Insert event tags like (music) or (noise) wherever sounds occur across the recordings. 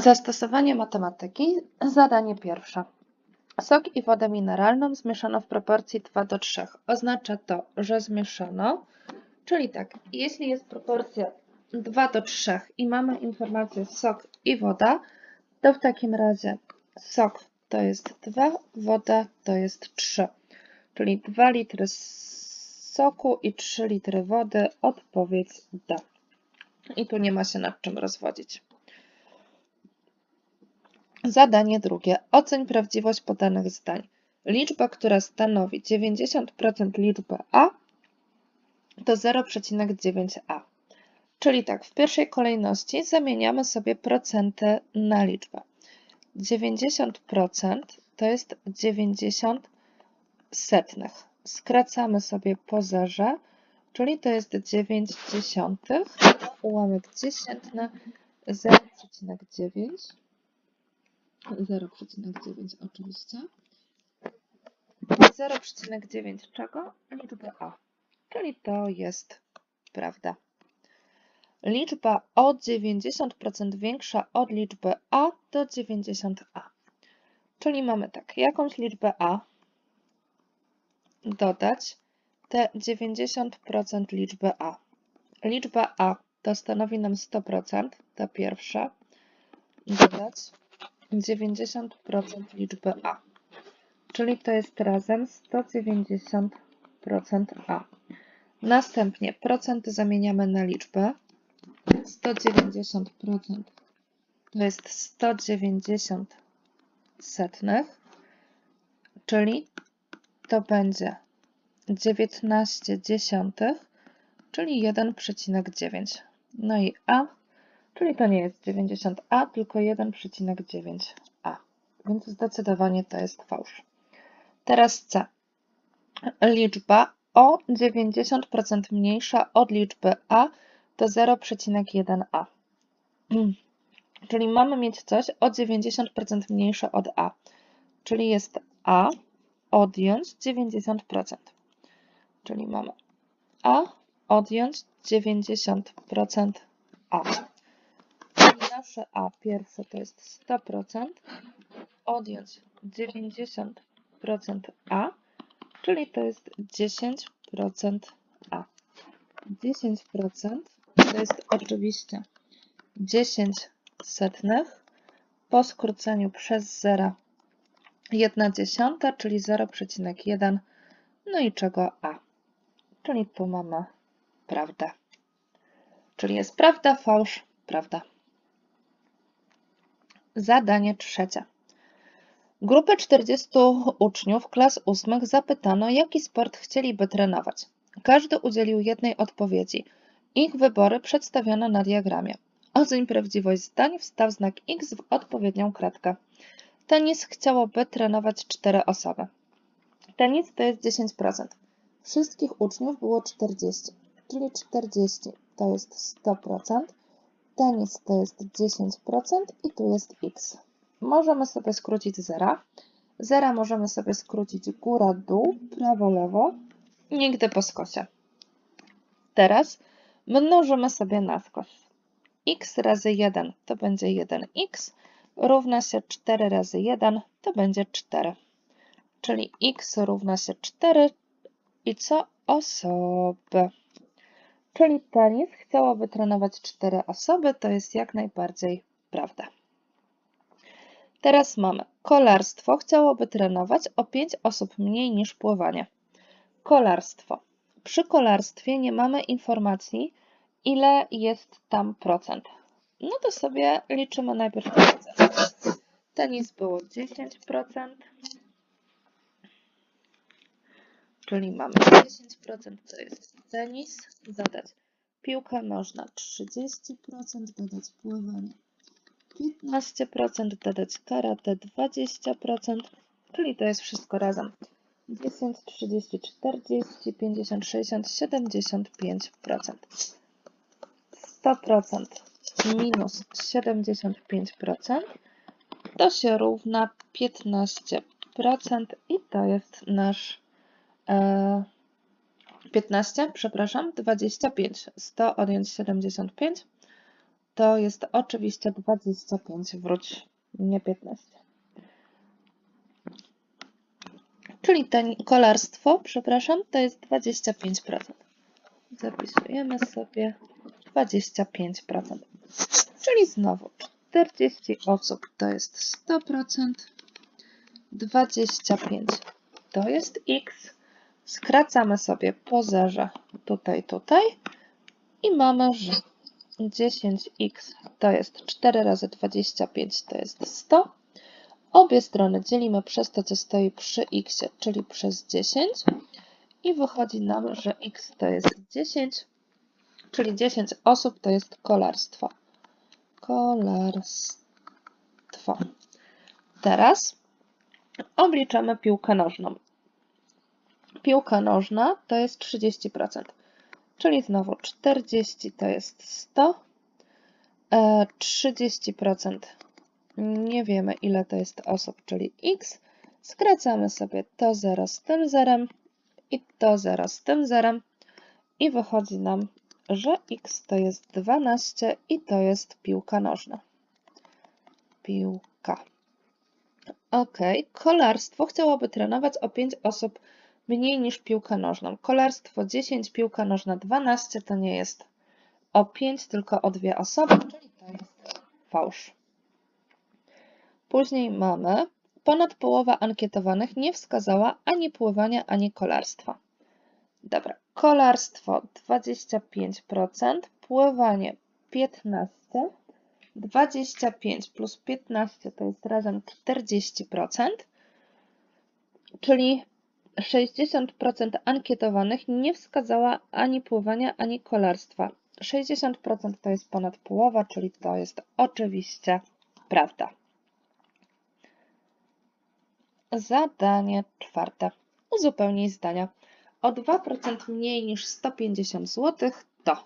Zastosowanie matematyki. Zadanie pierwsze. Sok i wodę mineralną zmieszano w proporcji 2 do 3. Oznacza to, że zmieszano, czyli tak, jeśli jest proporcja 2 do 3 i mamy informację sok i woda, to w takim razie sok to jest 2, woda to jest 3. Czyli 2 litry soku i 3 litry wody. Odpowiedź D. I tu nie ma się nad czym rozwodzić. Zadanie drugie. Oceń prawdziwość podanych zdań. Liczba, która stanowi 90% liczby A, to 0,9a. Czyli tak, w pierwszej kolejności zamieniamy sobie procenty na liczbę. 90% to jest 90 setnych. Skracamy sobie po zerze, czyli to jest 9 dziesiątych, ułamek dziesiętny 0,9. 0,9 oczywiście. 0,9 czego? Liczby A. Czyli to jest prawda. Liczba o 90% większa od liczby A to 90A. Czyli mamy tak, jakąś liczbę A dodać te 90% liczby A. Liczba A to stanowi nam 100%, to pierwsze. Dodać 90% liczby A. Czyli to jest razem 190% A. Następnie procent zamieniamy na liczbę. 190% to jest 190 setnych, czyli to będzie 19 dziesiątych, czyli 1,9. No i A Czyli to nie jest 90a, tylko 1,9a. Więc zdecydowanie to jest fałsz. Teraz C. Liczba o 90% mniejsza od liczby a to 0,1a. (clears throat) Czyli mamy mieć coś o 90% mniejsze od a. Czyli jest a odjąć 90%. Czyli mamy a odjąć 90% a nasze A pierwsze to jest 100%, odjąć 90% A, czyli to jest 10% A. 10% to jest oczywiście 10 setnych po skróceniu przez 0 1 dziesiąta, czyli 0,1, no i czego A, czyli tu mamy prawdę. Czyli jest prawda, fałsz, prawda. Zadanie trzecie. Grupę 40 uczniów klas ósmych zapytano, jaki sport chcieliby trenować. Każdy udzielił jednej odpowiedzi. Ich wybory przedstawiono na diagramie. Oceń prawdziwość zdań, wstaw znak X w odpowiednią kratkę. Tenis chciałoby trenować 4 osoby. Tenis to jest 10%. Wszystkich uczniów było 40, czyli 40 to jest 100%. Tenis to jest 10% i tu jest x. Możemy sobie skrócić zera. Zera możemy sobie skrócić góra, dół, prawo, lewo, nigdy po skosie. Teraz mnożymy sobie na skos. x razy 1 to będzie 1x, równa się 4 razy 1 to będzie 4. Czyli x równa się 4 i co? Osoby. Czyli tenis chciałoby trenować cztery osoby, to jest jak najbardziej prawda. Teraz mamy kolarstwo chciałoby trenować o 5 osób mniej niż pływanie. Kolarstwo. Przy kolarstwie nie mamy informacji, ile jest tam procent. No to sobie liczymy najpierw procent. Tenis było 10%, czyli mamy 10% to jest tenis, dodać piłkę nożna 30%, dodać pływanie 15%, dodać karate 20%, czyli to jest wszystko razem. 10, 30, 40, 50, 60, 75%. 100% minus 75% to się równa 15% i to jest nasz e, 15, przepraszam, 25. 100 odjąć 75, to jest oczywiście 25, wróć, nie 15. Czyli to kolarstwo, przepraszam, to jest 25%. Zapisujemy sobie 25%. Czyli znowu 40 osób to jest 100%, 25 to jest x. Skracamy sobie po zerze tutaj, tutaj i mamy, że 10x to jest 4 razy 25 to jest 100. Obie strony dzielimy przez to, co stoi przy x, czyli przez 10 i wychodzi nam, że x to jest 10, czyli 10 osób to jest kolarstwo. Kolarstwo. Teraz obliczamy piłkę nożną. Piłka nożna to jest 30%, czyli znowu 40 to jest 100, 30% nie wiemy ile to jest osób, czyli x. Skracamy sobie to 0 z tym zerem i to 0 z tym zerem i wychodzi nam, że x to jest 12 i to jest piłka nożna. Piłka. Ok, kolarstwo chciałoby trenować o 5 osób mniej niż piłkę nożną. Kolarstwo 10, piłka nożna 12 to nie jest o 5, tylko o dwie osoby, czyli to jest fałsz. Później mamy, ponad połowa ankietowanych nie wskazała ani pływania, ani kolarstwa. Dobra, kolarstwo 25%, pływanie 15%, 25 plus 15 to jest razem 40%, czyli 60% ankietowanych nie wskazała ani pływania, ani kolarstwa. 60% to jest ponad połowa, czyli to jest oczywiście prawda. Zadanie czwarte. Uzupełnij zdania. O 2% mniej niż 150 zł to.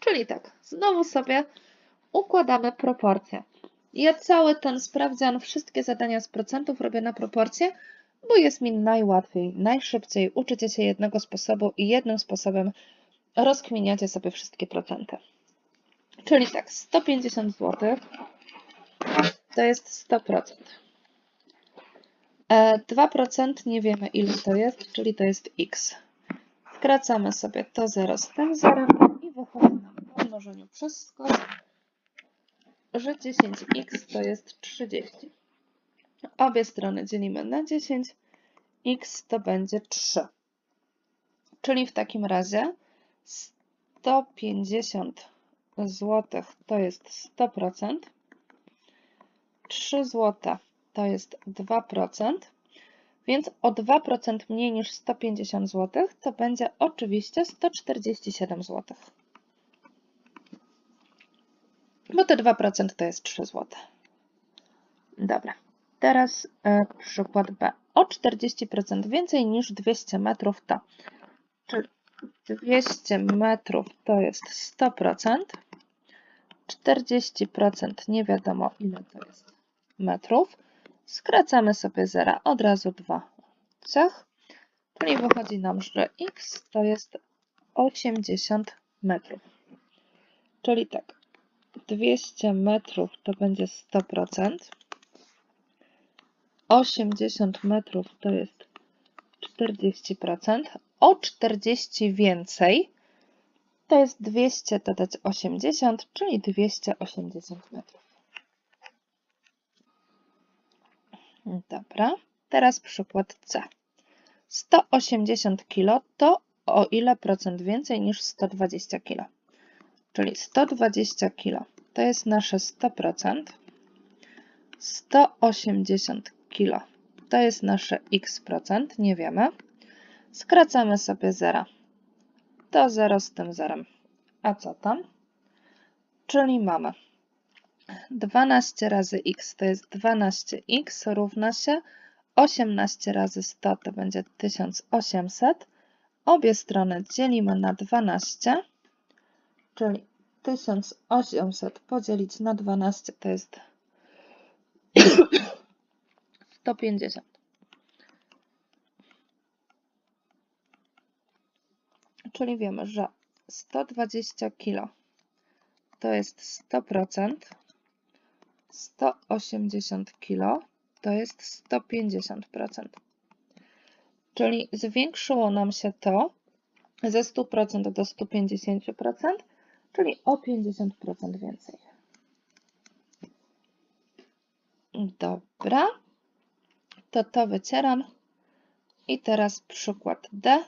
Czyli tak, znowu sobie układamy proporcje. Ja cały ten sprawdzian, wszystkie zadania z procentów robię na proporcje, bo jest mi najłatwiej, najszybciej. Uczycie się jednego sposobu i jednym sposobem rozkminiacie sobie wszystkie procenty. Czyli tak, 150 zł to jest 100%. 2% e, nie wiemy ile to jest, czyli to jest x. Skracamy sobie to 0 z tym 0 i wychodzi nam po mnożeniu przez skos, że 10x to jest 30. Obie strony dzielimy na 10, x to będzie 3. Czyli w takim razie 150 zł to jest 100%, 3 zł to jest 2%, więc o 2% mniej niż 150 zł to będzie oczywiście 147 zł. Bo te 2% to jest 3 zł. Dobra, teraz e, przykład B. O 40% więcej niż 200 metrów to. Czyli 200 metrów to jest 100%, 40% nie wiadomo ile to jest metrów, Skracamy sobie zera od razu 2 cech, czyli wychodzi nam, że x to jest 80 metrów. Czyli tak, 200 metrów to będzie 100%, 80 metrów to jest 40%, o 40 więcej to jest 200 dodać 80, czyli 280 metrów. Dobra, teraz przykład C. 180 kg to o ile procent więcej niż 120 kg? Czyli 120 kg to jest nasze 100%. 180 kg to jest nasze x procent, nie wiemy. Skracamy sobie 0. To 0 z tym zerem. A co tam? Czyli mamy 12 razy x to jest 12x równa się 18 razy 100 to będzie 1800. Obie strony dzielimy na 12, czyli 1800 podzielić na 12 to jest 150. Czyli wiemy, że 120 kg to jest 100%, 180 kg to jest 150%. Czyli zwiększyło nam się to ze 100% do 150%, czyli o 50% więcej. Dobra, to to wycieram. I teraz przykład D.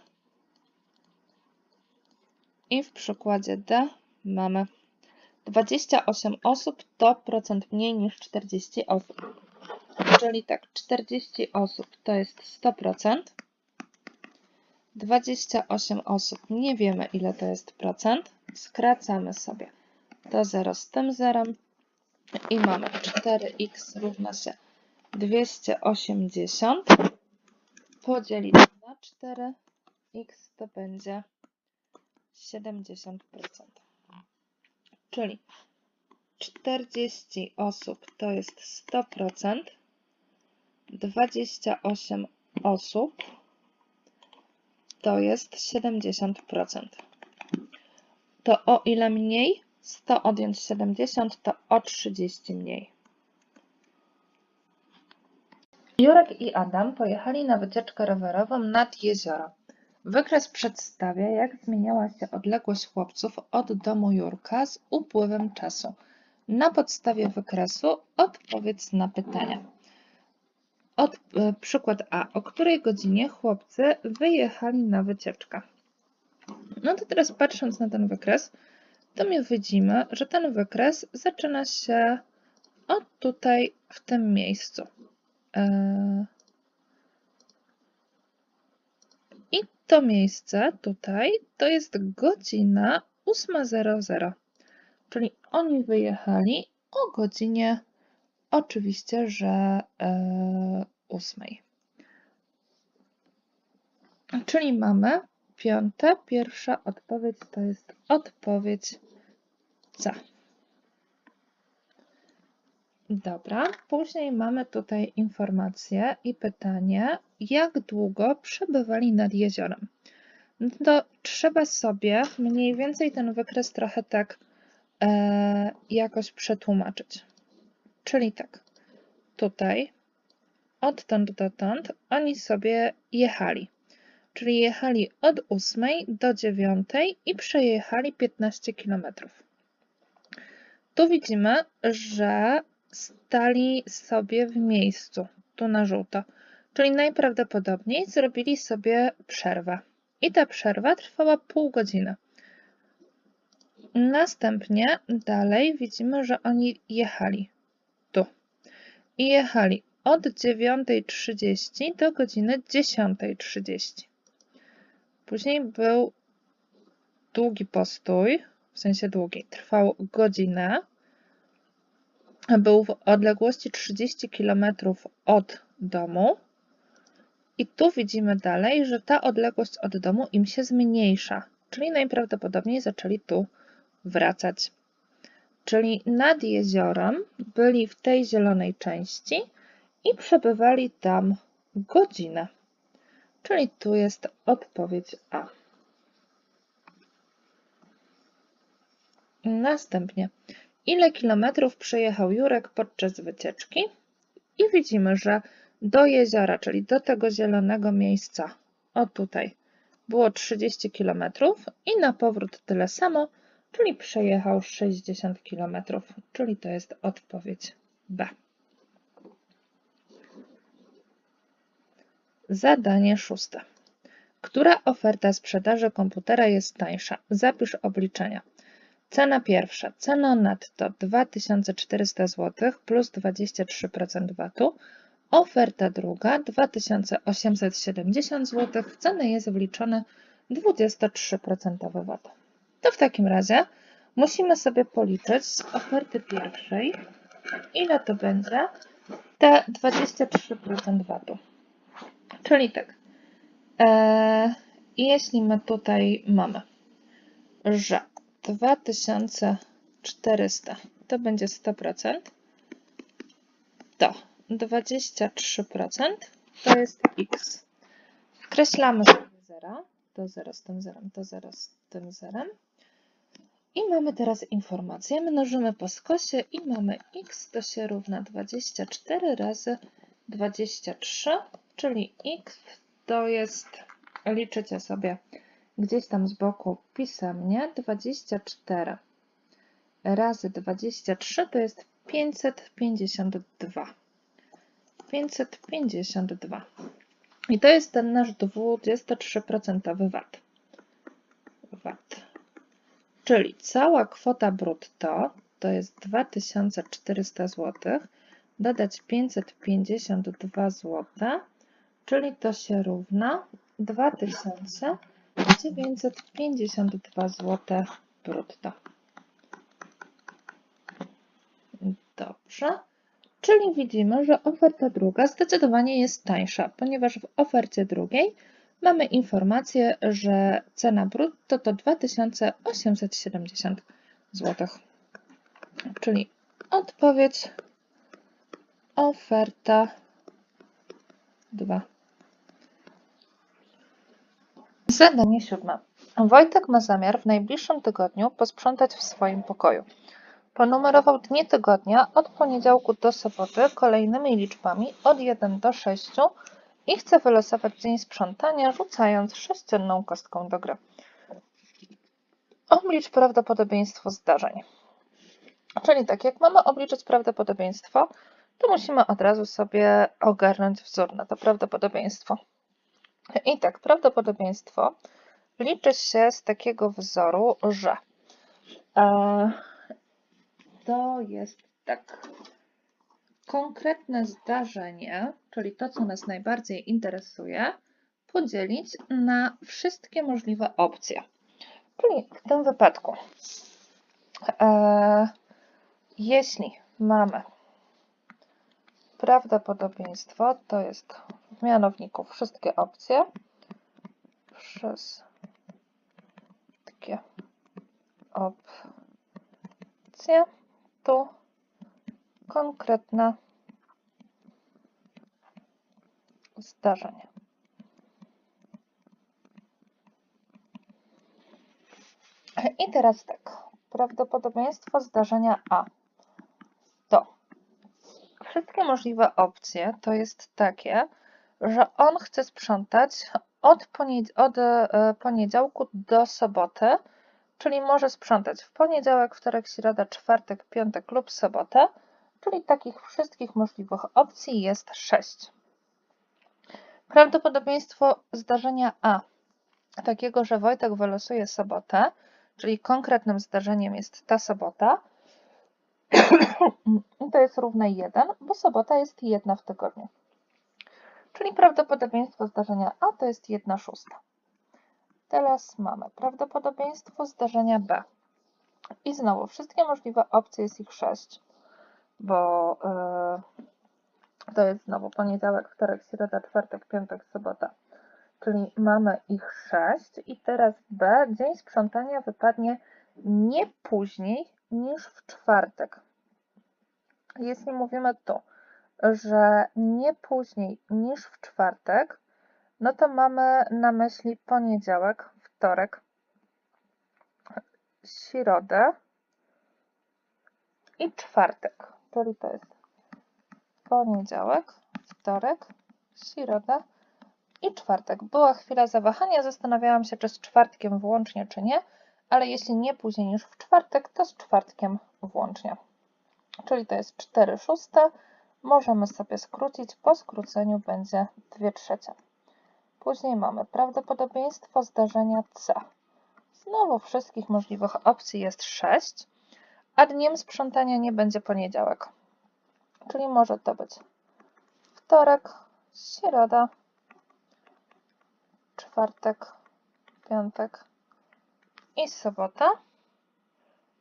I w przykładzie D mamy 28 osób to procent mniej niż 40 osób. Czyli tak, 40 osób to jest 100%. 28 osób nie wiemy ile to jest procent. Skracamy sobie to 0 z tym zerem i mamy 4x równa się 280 podzielić na 4 x to będzie 70%. Czyli 40 osób to jest 100%, 28 osób to jest 70%. To o ile mniej? 100 odjąć 70 to o 30 mniej. Jurek i Adam pojechali na wycieczkę rowerową nad jezioro. Wykres przedstawia, jak zmieniała się odległość chłopców od domu Jurka z upływem czasu. Na podstawie wykresu odpowiedz na pytania. Od, e, przykład A. O której godzinie chłopcy wyjechali na wycieczkę? No to teraz patrząc na ten wykres, to my widzimy, że ten wykres zaczyna się od tutaj w tym miejscu. E, I to miejsce tutaj to jest godzina 8.00, czyli oni wyjechali o godzinie oczywiście, że e, 8. Czyli mamy piąte, pierwsza odpowiedź to jest odpowiedź C. Dobra, później mamy tutaj informację i pytanie, jak długo przebywali nad jeziorem. No to trzeba sobie mniej więcej ten wykres trochę tak e, jakoś przetłumaczyć. Czyli tak, tutaj odtąd dotąd oni sobie jechali. Czyli jechali od 8 do 9 i przejechali 15 km. Tu widzimy, że stali sobie w miejscu, tu na żółto, czyli najprawdopodobniej zrobili sobie przerwę. I ta przerwa trwała pół godziny. Następnie dalej widzimy, że oni jechali tu. I jechali od 9.30 do godziny 10.30. Później był długi postój, w sensie długi, trwał godzinę. Był w odległości 30 km od domu. I tu widzimy dalej, że ta odległość od domu im się zmniejsza, czyli najprawdopodobniej zaczęli tu wracać. Czyli nad jeziorem byli w tej zielonej części i przebywali tam godzinę. Czyli tu jest odpowiedź A. Następnie, ile kilometrów przejechał Jurek podczas wycieczki? I widzimy, że do jeziora, czyli do tego zielonego miejsca, o tutaj, było 30 km i na powrót tyle samo, czyli przejechał 60 km, czyli to jest odpowiedź B. Zadanie szóste. Która oferta sprzedaży komputera jest tańsza? Zapisz obliczenia. Cena pierwsza. Cena netto 2400 zł plus 23% VAT-u. Oferta druga 2870 zł. W cenę jest wliczony 23% VAT. To w takim razie musimy sobie policzyć z oferty pierwszej, ile to będzie te 23% VAT-u. Czyli tak, e, jeśli my tutaj mamy, że 2400 to będzie 100%, to 23% to jest x. Skreślamy sobie 0, to 0 z tym zerem, to 0 z tym zerem. I I mamy teraz informację. Mnożymy po skosie i mamy x to się równa 24 razy 23, czyli x to jest, liczycie sobie gdzieś tam z boku pisemnie, 24 razy 23 to jest 552. 552. I to jest ten nasz 23% VAT. VAT. Czyli cała kwota brutto to jest 2400 zł, dodać 552 zł, czyli to się równa 2952 zł brutto. Dobrze. Czyli widzimy, że oferta druga zdecydowanie jest tańsza, ponieważ w ofercie drugiej mamy informację, że cena brutto to 2870 zł. Czyli odpowiedź oferta 2. Zadanie siódme. Wojtek ma zamiar w najbliższym tygodniu posprzątać w swoim pokoju. Ponumerował dni tygodnia od poniedziałku do soboty kolejnymi liczbami od 1 do 6 i chce wylosować dzień sprzątania, rzucając sześcienną kostką do gry. Oblicz prawdopodobieństwo zdarzeń. Czyli tak, jak mamy obliczyć prawdopodobieństwo, to musimy od razu sobie ogarnąć wzór na to prawdopodobieństwo. I tak, prawdopodobieństwo liczy się z takiego wzoru, że e, to jest tak konkretne zdarzenie, czyli to, co nas najbardziej interesuje, podzielić na wszystkie możliwe opcje. Czyli w tym wypadku, e, jeśli mamy prawdopodobieństwo, to jest w mianowniku wszystkie opcje, wszystkie opcje, tu konkretne zdarzenie. I teraz tak, prawdopodobieństwo zdarzenia A wszystkie możliwe opcje to jest takie, że on chce sprzątać od, od e, poniedziałku do soboty, czyli może sprzątać w poniedziałek, wtorek, środa, czwartek, piątek lub sobotę, czyli takich wszystkich możliwych opcji jest 6. Prawdopodobieństwo zdarzenia A, takiego, że Wojtek wylosuje sobotę, czyli konkretnym zdarzeniem jest ta sobota, to jest równe 1, bo sobota jest jedna w tygodniu. Czyli prawdopodobieństwo zdarzenia A to jest 1 szósta. Teraz mamy prawdopodobieństwo zdarzenia B. I znowu wszystkie możliwe opcje jest ich 6, bo yy, to jest znowu poniedziałek, wtorek, środa, czwartek, piątek, sobota. Czyli mamy ich 6 i teraz B, dzień sprzątania wypadnie nie później niż w czwartek. Jeśli mówimy tu, że nie później niż w czwartek, no to mamy na myśli poniedziałek, wtorek, środę i czwartek. Czyli to jest poniedziałek, wtorek, środa i czwartek. Była chwila zawahania, zastanawiałam się, czy z czwartkiem włącznie, czy nie, ale jeśli nie później niż w czwartek, to z czwartkiem włącznie. Czyli to jest 4 szóste. Możemy sobie skrócić. Po skróceniu będzie 2 trzecie. Później mamy prawdopodobieństwo zdarzenia C. Znowu wszystkich możliwych opcji jest 6, a dniem sprzątania nie będzie poniedziałek. Czyli może to być wtorek, środa, czwartek, piątek i sobota.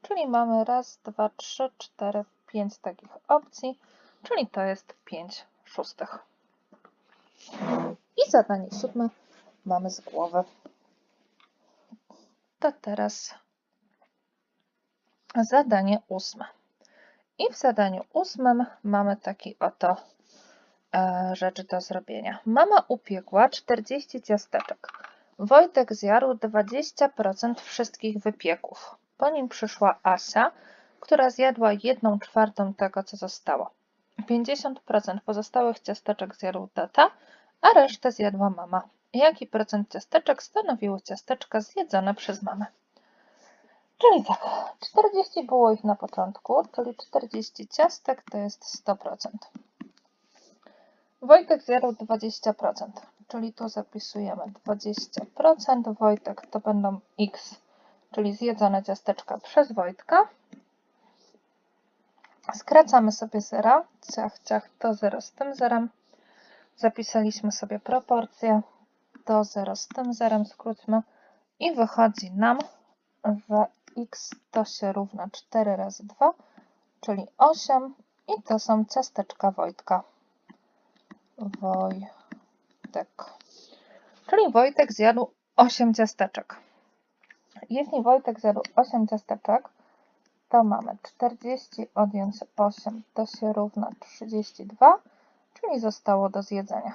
Czyli mamy raz, dwa, trzy, cztery, pięć takich opcji, czyli to jest 5 szóstych. I zadanie siódme mamy z głowy. To teraz zadanie ósme. I w zadaniu ósmym mamy taki oto e, do zrobienia. Mama upiekła 40 ciasteczek. Wojtek zjadł 20% wszystkich wypieków. Po nim przyszła Asia, która zjadła jedną czwartą tego, co zostało. 50% pozostałych ciasteczek zjadł tata, a resztę zjadła mama. Jaki procent ciasteczek stanowiły ciasteczka zjedzone przez mamę? Czyli tak, 40 było ich na początku, czyli 40 ciastek to jest 100%. Wojtek zjadł 20%, czyli tu zapisujemy 20%. Wojtek to będą x, czyli zjedzone ciasteczka przez Wojtka. Skracamy sobie zera, ciach, ciach, to 0 z tym zerem. Zapisaliśmy sobie proporcje, to 0 z tym zerem skróćmy i wychodzi nam, że x to się równa 4 razy 2, czyli 8 i to są ciasteczka Wojtka. Wojtek. Czyli Wojtek zjadł 8 ciasteczek. Jeśli Wojtek zjadł 8 ciasteczek, to mamy 40 odjąć 8 to się równa 32, czyli zostało do zjedzenia.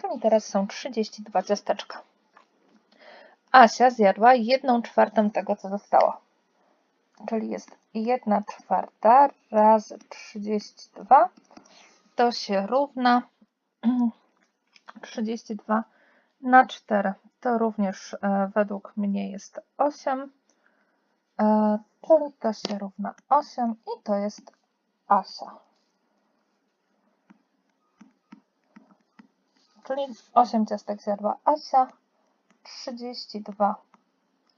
Czyli teraz są 32 ciasteczka. Asia zjadła 1 czwartą tego, co zostało. Czyli jest 1 czwarta razy 32 to się równa 32 na 4. To również e, według mnie jest 8, e, czyli to się równa 8 i to jest Asia. Czyli 8 ciastek zjadła Asia, 32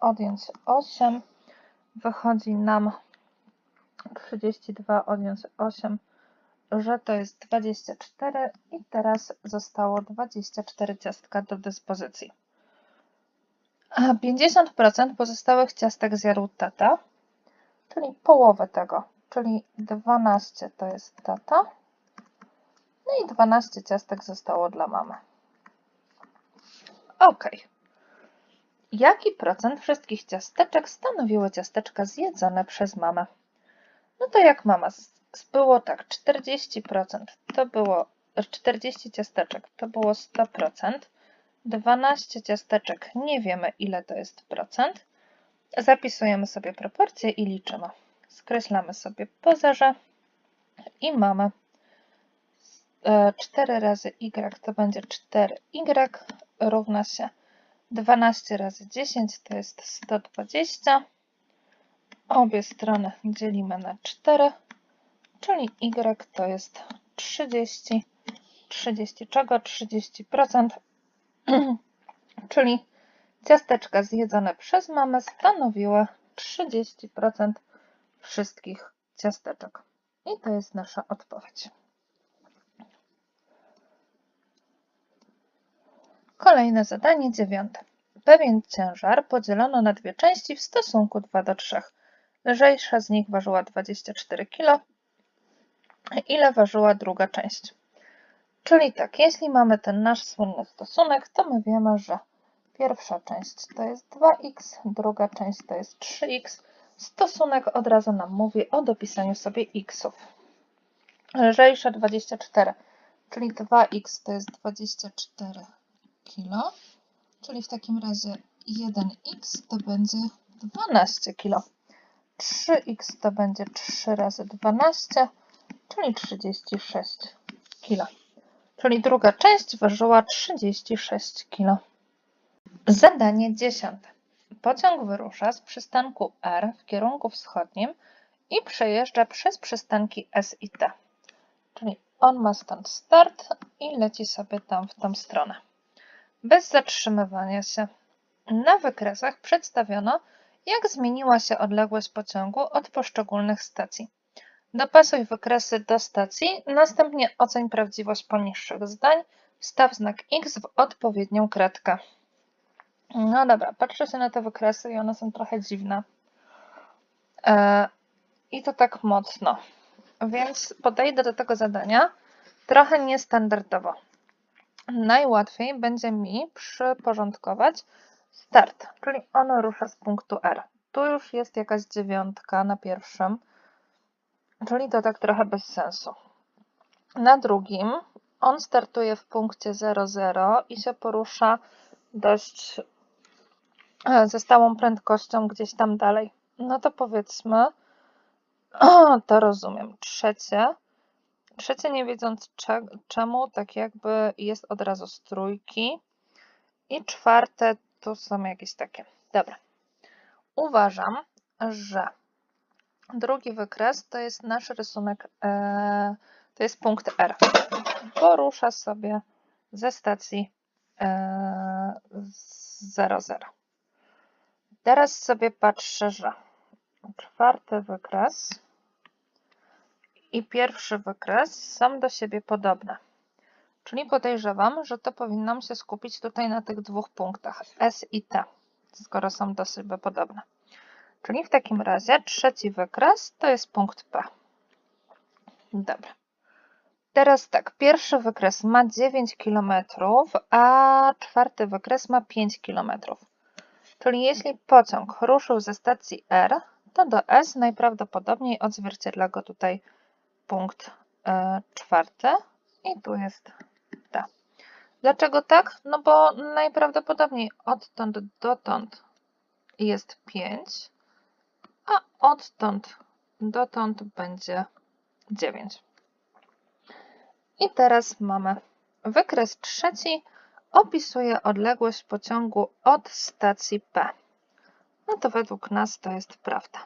odjąć 8, wychodzi nam 32 odjąć 8, że to jest 24 i teraz zostało 24 ciastka do dyspozycji. A 50% pozostałych ciastek zjadł tata, czyli połowę tego, czyli 12 to jest tata, no i 12 ciastek zostało dla mamy. Ok. Jaki procent wszystkich ciasteczek stanowiły ciasteczka zjedzone przez mamę? No to jak mama było tak, 40% to było 40 ciasteczek to było 100%, 12 ciasteczek nie wiemy ile to jest procent. Zapisujemy sobie proporcje i liczymy. Skreślamy sobie po zerze i mamy 4 e, razy y to będzie 4y równa się 12 razy 10 to jest 120. Obie strony dzielimy na 4 czyli y to jest 30, 30 czego? 30%, (clears throat) czyli ciasteczka zjedzone przez mamę stanowiły 30% wszystkich ciasteczek. I to jest nasza odpowiedź. Kolejne zadanie dziewiąte. Pewien ciężar podzielono na dwie części w stosunku 2 do 3. Lżejsza z nich ważyła 24 kg, ile ważyła druga część. Czyli tak, jeśli mamy ten nasz słynny stosunek, to my wiemy, że pierwsza część to jest 2x, druga część to jest 3x. Stosunek od razu nam mówi o dopisaniu sobie xów. Lżejsze 24, czyli 2x to jest 24 kg, czyli w takim razie 1x to będzie 12 kg. 3x to będzie 3 razy 12, czyli 36 kg. Czyli druga część ważyła 36 kg. Zadanie dziesiąte. Pociąg wyrusza z przystanku R w kierunku wschodnim i przejeżdża przez przystanki S i T. Czyli on ma stąd start i leci sobie tam w tą stronę. Bez zatrzymywania się. Na wykresach przedstawiono, jak zmieniła się odległość pociągu od poszczególnych stacji. Dopasuj wykresy do stacji, następnie oceń prawdziwość poniższych zdań, wstaw znak X w odpowiednią kratkę. No dobra, patrzę się na te wykresy i one są trochę dziwne. E, I to tak mocno. Więc podejdę do tego zadania trochę niestandardowo. Najłatwiej będzie mi przyporządkować start, czyli ono rusza z punktu R. Tu już jest jakaś dziewiątka na pierwszym czyli to tak trochę bez sensu. Na drugim on startuje w punkcie 00 i się porusza dość e, ze stałą prędkością gdzieś tam dalej. No to powiedzmy, (clears throat) to rozumiem. Trzecie, trzecie nie wiedząc cze, czemu, tak jakby jest od razu z trójki. I czwarte, tu są jakieś takie. Dobra. Uważam, że drugi wykres to jest nasz rysunek, e, to jest punkt R. Porusza sobie ze stacji e, 00. Teraz sobie patrzę, że czwarty wykres i pierwszy wykres są do siebie podobne. Czyli podejrzewam, że to powinnam się skupić tutaj na tych dwóch punktach S i T, skoro są do siebie podobne. Czyli w takim razie trzeci wykres to jest punkt P. Dobra. Teraz tak, pierwszy wykres ma 9 km, a czwarty wykres ma 5 km. Czyli jeśli pociąg ruszył ze stacji R, to do S najprawdopodobniej odzwierciedla go tutaj punkt e, czwarty i tu jest T. Dlaczego tak? No bo najprawdopodobniej odtąd dotąd jest 5, a odtąd dotąd będzie 9. I teraz mamy wykres trzeci, opisuje odległość pociągu od stacji P. No to według nas to jest prawda.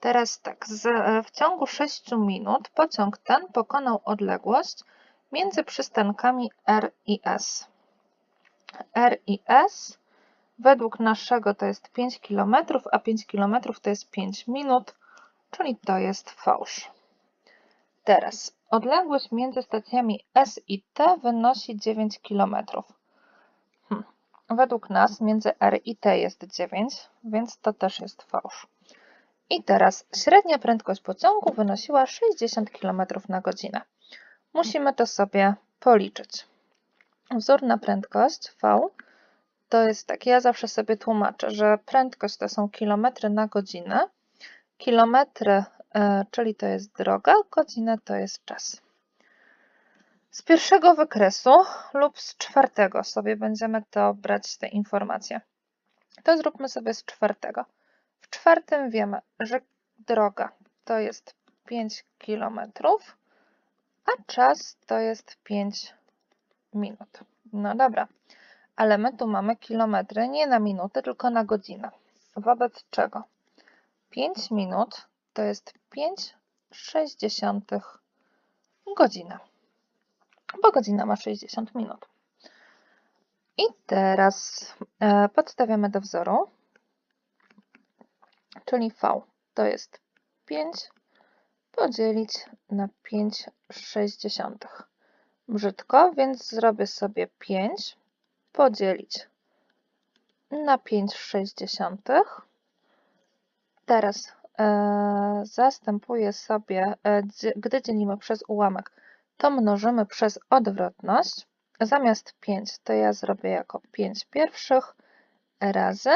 Teraz tak, z, w ciągu 6 minut pociąg ten pokonał odległość między przystankami R i S. R i S według naszego to jest 5 km, a 5 km to jest 5 minut, czyli to jest fałsz. Teraz odległość między stacjami S i T wynosi 9 km. Hm. Według nas między R i T jest 9, więc to też jest fałsz. I teraz średnia prędkość pociągu wynosiła 60 km na godzinę. Musimy to sobie policzyć. Wzór na prędkość V to jest tak, ja zawsze sobie tłumaczę, że prędkość to są kilometry na godzinę, kilometry, e, czyli to jest droga, godzinę to jest czas. Z pierwszego wykresu lub z czwartego sobie będziemy to brać te informacje. To zróbmy sobie z czwartego. W czwartym wiemy, że droga to jest 5 km, a czas to jest 5 minut. No dobra, ale my tu mamy kilometry nie na minutę, tylko na godzinę. Wobec czego 5 minut to jest 5,6 godziny, bo godzina ma 60 minut. I teraz e, podstawiamy do wzoru, czyli V to jest 5 podzielić na 5,6. Brzydko, więc zrobię sobie 5 podzielić na 5,6. Teraz e, zastępuję sobie, e, gdy dzielimy przez ułamek, to mnożymy przez odwrotność. Zamiast 5 to ja zrobię jako 5 pierwszych razy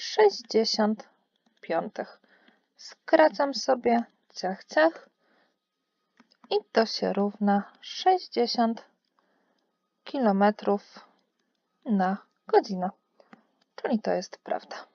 60 piątych. Skracam sobie ciach, ciach i to się równa 60 km na godzinę. Czyli to jest prawda.